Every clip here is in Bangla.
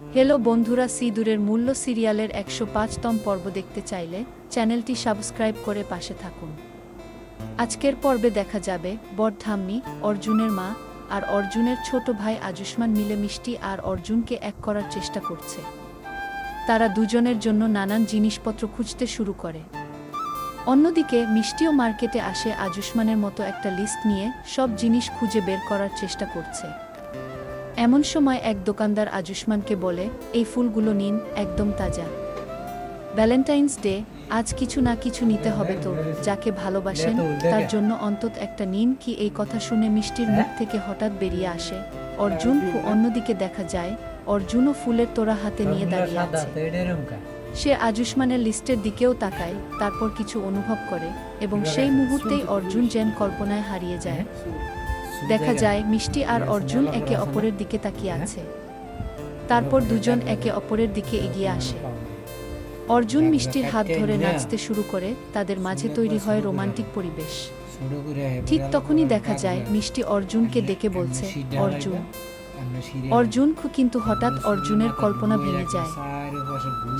হ্যালো বন্ধুরা সিঁদুরের মূল্য সিরিয়ালের একশো পাঁচতম পর্ব দেখতে চাইলে চ্যানেলটি সাবস্ক্রাইব করে পাশে থাকুন। আজকের পর্বে দেখা যাবে বরধাম্মি অর্জুনের মা আর অর্জুনের ছোট ভাই আযুষ্মান মিলে মিষ্টি আর অর্জুনকে এক করার চেষ্টা করছে। তারা দুজনের জন্য নানান জিনিসপত্র খুঁজতে শুরু করে। অন্যদিকে মিষ্টিও মার্কেটে আসে আযুষ্মানের মতো একটা লিস্ট নিয়ে সব জিনিস খুঁজে বের করার চেষ্টা করছে। এমন সময় এক দোকানদার আযুষ্মানকে বলে এই ফুলগুলো নিন একদম তাজা। ভ্যালেন্টাইন্স ডে আজ কিছু না কিছু নিতে হবে তো যাকে ভালোবাসেন তার জন্য অন্তত একটা নিন কি এই কথা শুনে মিষ্টির মুখ থেকে হঠাৎ বেরিয়ে আসে। অর্জুন ফু অন্যদিকে দেখা যায় অর্জুনও ফুলের তোড়া হাতে নিয়ে দাঁড়িয়ে আছে। সে আযুষ্মানের লিস্টের দিকেও তাকায় তারপর কিছু অনুভব করে এবং সেই মুহূর্তেই অর্জুন যেন কল্পনায় হারিয়ে যায়। দেখা যায়, মিষ্টি আর অর্জুন একে অপরের দিকে তাকিয়ে আছে। তারপর দুজন একে অপরের দিকে এগিয়ে আসে। অর্জুন মিষ্টির হাত ধরে নাচতে শুরু করে, তাদের মাঝে তৈরি হয় রোমান্টিক পরিবেশ। ঠিক তখনই দেখা যায়, মিষ্টি অর্জুনকে ডেকে বলছে, অর্জুন অর্জুন কিন্তু হঠাৎ অর্জুনের কল্পনা ভেঙে যায়।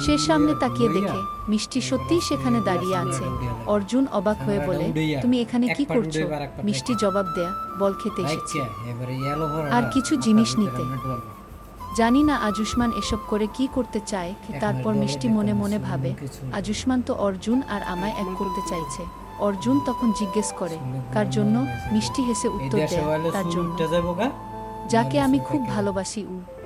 সে সামনে তাকিয়ে দেখে মিষ্টি সত্যিই সেখানে দাঁড়িয়ে আছে। অর্জুন অবাক হয়ে বলে তুমি এখানে কি করছ? মিষ্টি জবাব দেয়া বল খেতে এসেছি। আর কিছু জিনিস নিতে। জানি না আযুষ্মান এসব করে কি করতে চায় তারপর মিষ্টি মনে মনে ভাবে আযুষ্মান তো অর্জুন আর আমায় এক করতে চাইছে। অর্জুন তখন জিজ্ঞেস করে কার জন্য? মিষ্টি হেসে উত্তর দেয় তার জন্য। যাকে আমি খুব ভালোবাসি উ।